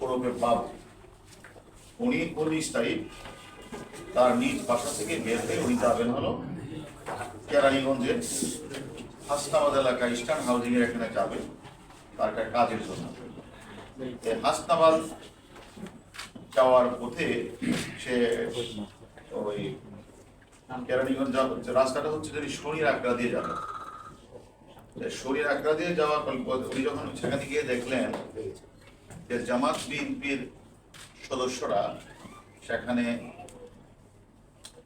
ওরফে বাবু উনি উনিশ তারিখ তার নিজ বাসা থেকে বের হয়ে উনি যাবেন হলো কেরানীগঞ্জের এলাকা ইস্টার্ন হাউজিং এর এখানে যাবে। তার একটা কাজের জন্য। এই যাওয়ার পথে সে ওই কেরানীগঞ্জ রাস্তাটা হচ্ছে যদি শনির আগ্রা দিয়ে যাবে। শরীর আগ্রা দিয়ে যাওয়ার উনি যখন সেখানে গিয়ে দেখলেন যে জামাত বিএনপির সদস্যরা সেখানে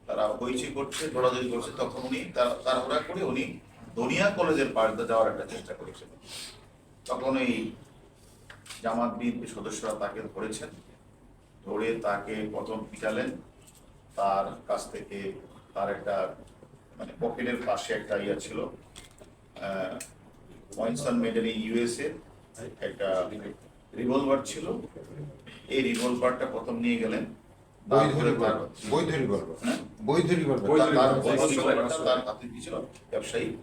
তারা হইচই করছে দৌড়াদৌড়ি করছে, তখন উনি তাড়াহুড়া করে উনি দনিয়া কলেজের পাশ যাওয়ার একটা চেষ্টা করেছিলেন তখন এই জামাত বিএনপি সদস্যরা তাকে ধরেছেন, ধরে তাকে প্রথম পিটালেন তার কাছ থেকে তার একটা মানে পকেটের পাশে একটা ইয়া ছিল ওয়াইনসন মেডেল ইউএসএ একটা রিভলভার ছিল। এই রিভলভারটা প্রথম নিয়ে গেলেন। বৈধ রিভলভার বৈধ রিভলভার তার- তার তার ব্যবসায়ী।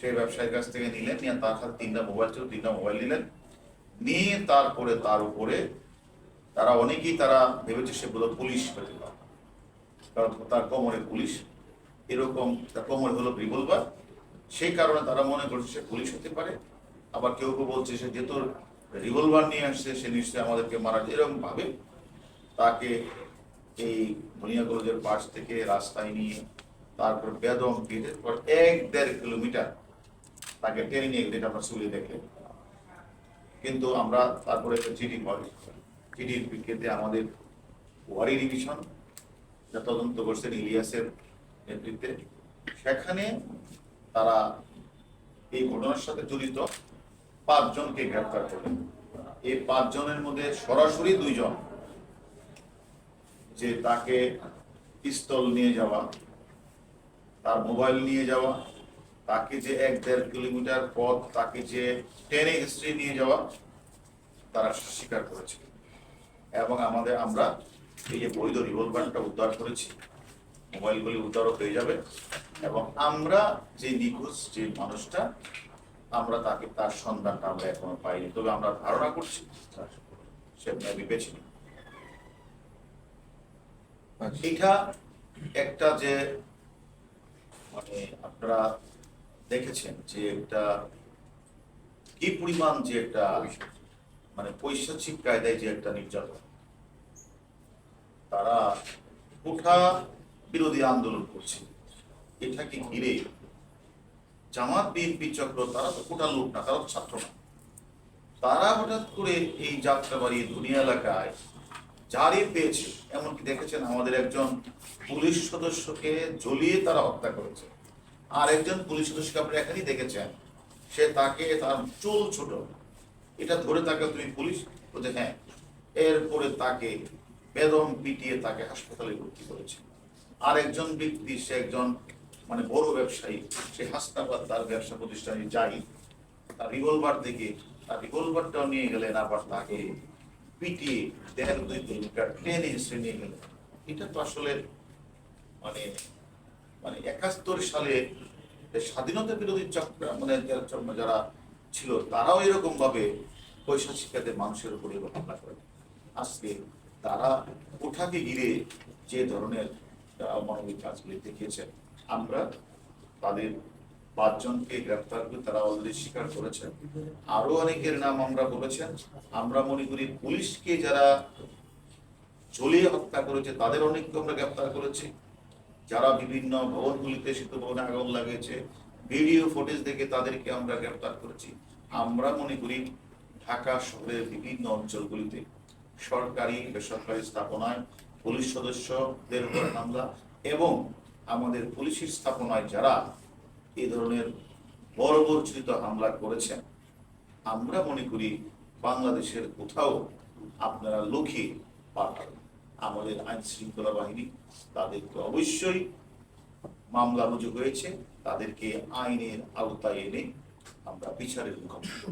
সেই ব্যবসায়ীর কাছ থেকে নিলেন নিয়ে তার হাতে তিনটা মোবাইল ছিল তিনটা মোবাইল নিলেন। নিয়ে তারপরে তার উপরে তারা অনেকেই তারা ভেবেছে সে বোধ পুলিশ হতে কারণ তার কোমরে পুলিশ। এরকম তার কোমরে হলো রিভলভার সেই কারণে তারা মনে করছে সে পুলিশ হতে পারে। আবার কেউ কেউ বলছে সে যেহেতু রিভলভার নিয়ে আসছে, সে নিশ্চয়ই আমাদেরকে মারা এরকম ভাবে তাকে এই কলেজের পাশ থেকে রাস্তায় নিয়ে তারপর বেদম কেটে পর এক দেড় কিলোমিটার তাকে টেনে নিয়ে গেলে আমরা ছবি দেখলেন কিন্তু আমরা তারপরে একটা চিঠি পাই। চিঠির ভিত্তিতে আমাদের ওয়ারি ডিভিশন, যা তদন্ত করছেন ইলিয়াসের নেতৃত্বে, সেখানে তারা এই ঘটনার সাথে জড়িত। পাঁচজনকে গ্রেপ্তার করলেন। এই পাঁচজনের মধ্যে সরাসরি দুইজন যে তাকে পিস্তল নিয়ে যাওয়া, তার মোবাইল নিয়ে যাওয়া, তাকে যে এক দেড় কিলোমিটার পথ, তাকে যে ট্রেনে হিস্ট্রি নিয়ে যাওয়া, তারা স্বীকার করেছে। এবং আমাদের, আমরা এই যে বৈধ রিভলভারটা উদ্ধার করেছি, মোবাইলগুলি উদ্ধারও হয়ে যাবে। এবং আমরা যে নিখোঁজ যে মানুষটা আমরা তাকে তার সন্ধানটা আমরা এখনও পাইনি। তবে আমরা ধারণা করছি সে বেছে আচ্ছা। এটা একটা যে মানে আপনারা দেখেছেন যে একটা কি পরিমাণ যে একটা মানে পৈশাচিক কায়দায় যে একটা নির্যাতন। তারা কোঠা বিরোধী আন্দোলন করছে। এটাকে ঘিরে জামাত, বিএনপি চক্র, তারা তো কোটা লোক না, তারা তো ছাত্র না। তারা হঠাৎ করে এই যাত্রাবাড়ি দুনিয়া এলাকায় জারি পেয়েছে। এমনকি দেখেছেন আমাদের একজন পুলিশ সদস্যকে জ্বলিয়ে তারা হত্যা করেছে। আর একজন পুলিশ সদস্যকে আপনি এখানেই দেখেছেন, সে তাকে তার চুল ছোট। এটা ধরে তাকে তুমি পুলিশ বলছে হ্যাঁ। এরপরে তাকে বেদম পিটিয়ে তাকে হাসপাতালে ভর্তি করেছে। আর একজন ব্যক্তি, সে একজন মানে বড় ব্যবসায়ী সে হাসপাতাল তার ব্যবসা প্রতিষ্ঠানে যাই তার রিভলভার থেকে তার রিভলভারটাও নিয়ে গেলেন আবার তাকে পিটিয়ে দেড় দুই কিলোমিটার টেনে এসে নিয়ে গেলেন। এটা তো আসলে মানে মানে একাত্তর সালে স্বাধীনতা বিরোধী চক্র মানে যারা- ছিল তারাও এরকম ভাবে পয়সা শিক্ষাতে মানুষের উপরে হামলা করে। আজকে তারা ওঠাকে ঘিরে যে ধরনের আহ, অমানবিক কাজগুলি দেখিয়েছেন আমরা তাদের পাঁচজনকে গ্রেফতার করে তারা অলরেডি স্বীকার করেছেন। আরও অনেকের নাম আমরা বলেছেন। আমরা মনে করি পুলিশকে যারা ঝুলিয়ে হত্যা করেছে, তাদের অনেককে আমরা গ্রেফতার করেছি। যারা বিভিন্ন ভবনগুলিতে শীত ভবনে আগুন লাগিয়েছে, ভিডিও ফুটেজ দেখে তাদেরকে আমরা গ্রেফতার করেছি। আমরা মনে করি ঢাকা শহরের বিভিন্ন অঞ্চলগুলিতে সরকারি বেসরকারি স্থাপনায় পুলিশ সদস্যদের উপর হামলা এবং আমাদের পুলিশের স্থাপনায় যারা এই ধরনের বর্বরচিত হামলা করেছেন, আমরা মনে করি বাংলাদেশের কোথাও আপনারা লুকিয়ে পাঠান আমাদের আইন শৃঙ্খলা বাহিনী তাদেরকে অবশ্যই মামলা রুজু হয়েছে, তাদেরকে আইনের আওতায় এনে আমরা বিচারের মুখোমুখি।